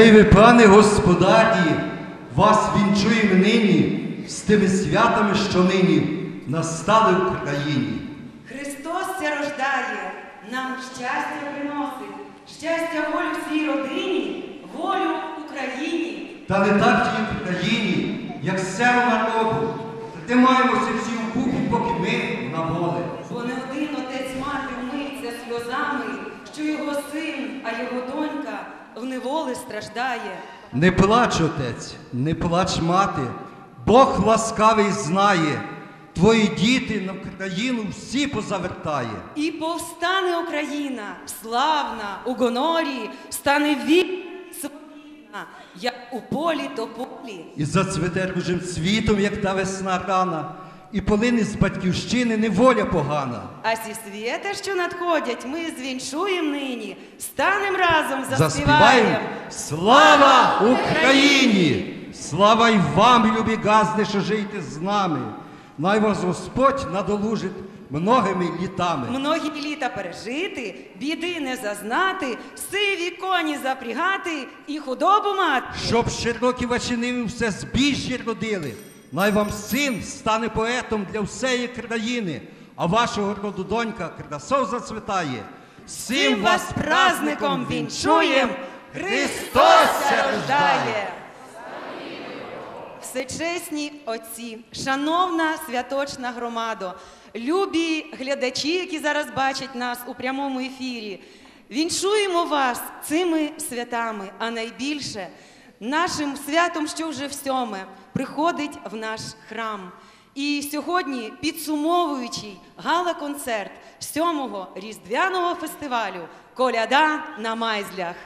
Гей ви, пане господарі, вас вінчуємо нині з тими святами, що нині настали в країні. Христос ся рождає, нам щастя приносить, щастя волю всій родині, волю Україні. Та не так тій Україні, як севу народу. Де маємося всі у купі, поки ми на воле. Бо не один отець мати вмиться сльозами, що його син, а його донька в неволі страждає. Не плач, отець, не плач, мати, Бог ласкавий знає, твої діти на країну всі позавертає. І повстане Україна, славна у гонорі, стане вільна, як у полі то полі. І зацвете ружим світом, як та весна рана, і полине з батьківщини неволя погана. А зі світа, що надходять, ми звіншуєм нині, станем разом, Заспіваємо. Слава Україні! Слава й вам, любі газди, що жиєте з нами. Най вас Господь надолужить многими літами. Многі літа пережити, біди не зазнати, сиві коні запрягати і худобу мати. Щоб широкі ваші ниви все збіжжя родили. Най вам син стане поетом для всієї країни, а вашого роду донька красов зацвітає. Всім вас праздником вінчуєм, Христос рождає! Всечесні отці, шановна святочна громадо, любі глядачі, які зараз бачать нас у прямому ефірі, віншуємо вас цими святами, а найбільше нашим святом, що вже в сьоме, приходить в наш храм. І сьогодні, підсумовуючи гала-концерт сьомого різдвяного фестивалю Коляда на Майзлях.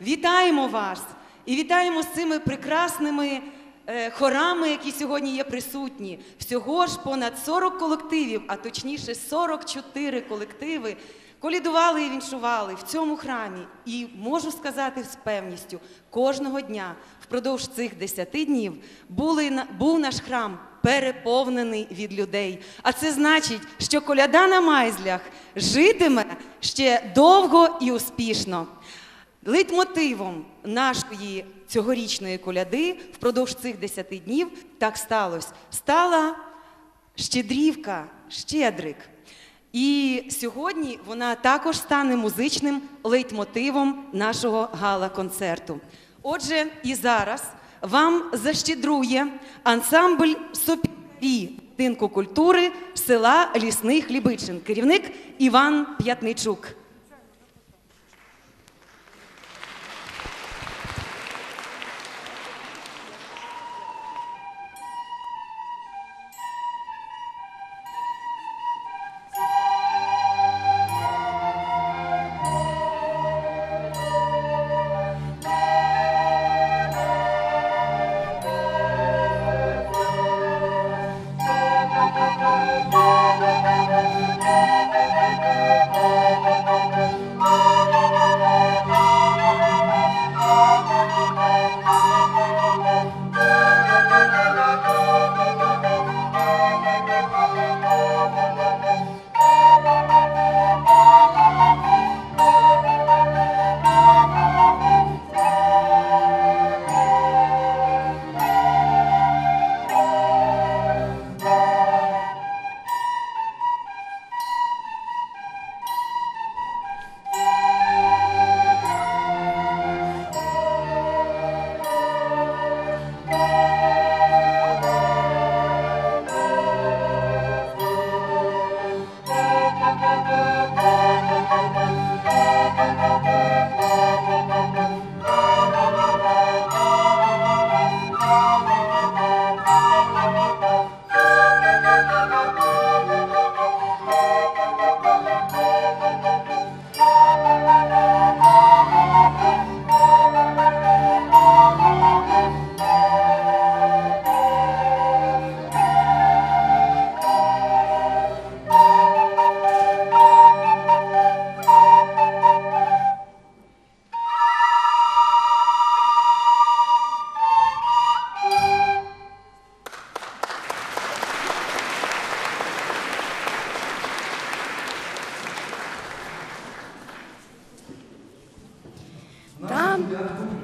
Вітаємо вас і вітаємо з цими прекрасними е, хорами, які сьогодні є присутні. Всього ж понад 40 колективів, а точніше 44 колективи. Колідували і віншували в цьому храмі, і можу сказати з певністю, кожного дня впродовж цих 10 днів були, був наш храм переповнений від людей. А це значить, що коляда на майзлях житиме ще довго і успішно. Лейтмотивом нашої цьогорічної коляди впродовж цих 10 днів так сталося. Стала щедрівка, щедрик. І сьогодні вона також стане музичним лейтмотивом нашого гала-концерту. Отже, і зараз вам защедрує ансамбль сопіві будинку культури села Лісний Хлібичин, керівник Іван П'ятничук.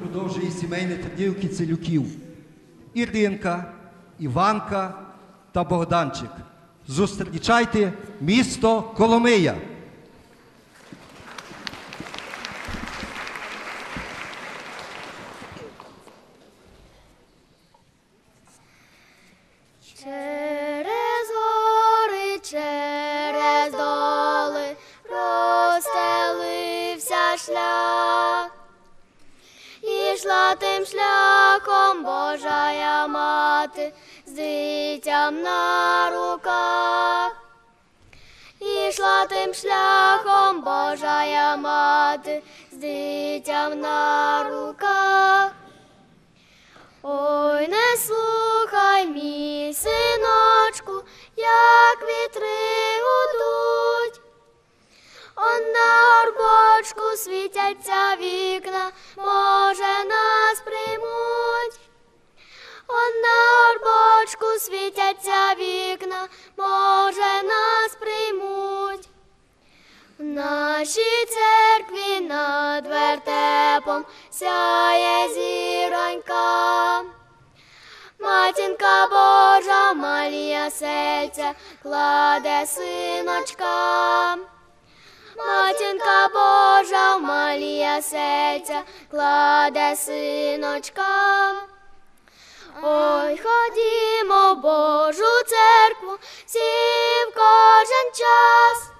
Продовжує сімейне традів кіцелюків. Іринка, Іванка та Богданчик. Зустрічайте місто Коломия. Через гори, через доли розстелився шлях, ішла тим шляхом Божая мати з дитям на руках. Ішла тим шляхом Божая мати з дитям на руках. Ой, не слухай, мій синочку, як вітри гудуть. Он на горбочку світяться вікна, може нас приймуть. Он на горбочку світяться вікна, може нас приймуть. В нашій церкві над вертепом сяє зіронька. Матінка Божа, Марія серця кладе синочка. Матінка Божа, Марія серця кладе синочка. Ой, ходімо в Божу церкву, всі в кожен час.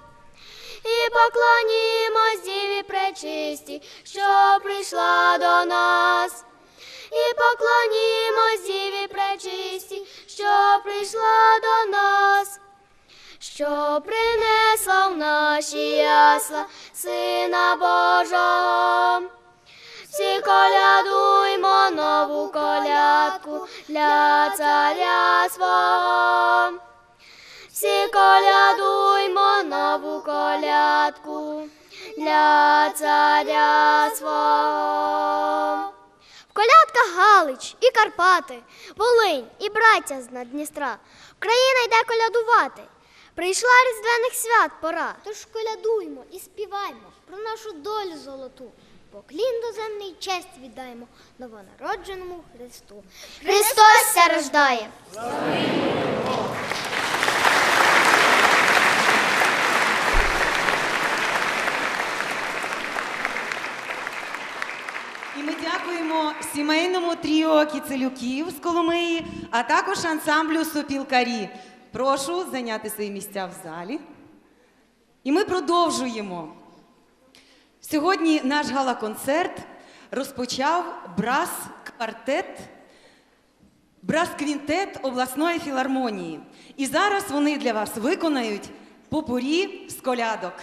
І поклонімось Діві пречисті, що прийшла до нас. І поклонімось Діві пречисті, що прийшла до нас, що принесла в наші ясла Сина Божого. Всі колядуймо нову колядку для царя свого. Всі колядуймо нову колядку для царя свого. В колядках Галич і Карпати, Волинь і браття з Надністра. Україна йде колядувати. Прийшла різдвяних свят пора. Тож колядуймо і співаймо про нашу долю золоту. Поклін доземний честь віддаємо новонародженому Христу. Христос рождає. І ми дякуємо сімейному тріо кіцелюків з Коломиї, а також ансамблю сопілкарі. Прошу зайняти свої місця в залі. І ми продовжуємо. Сьогодні наш гала-концерт розпочав брас-квартет, брас-квінтет обласної філармонії. І зараз вони для вас виконають попурі з колядок.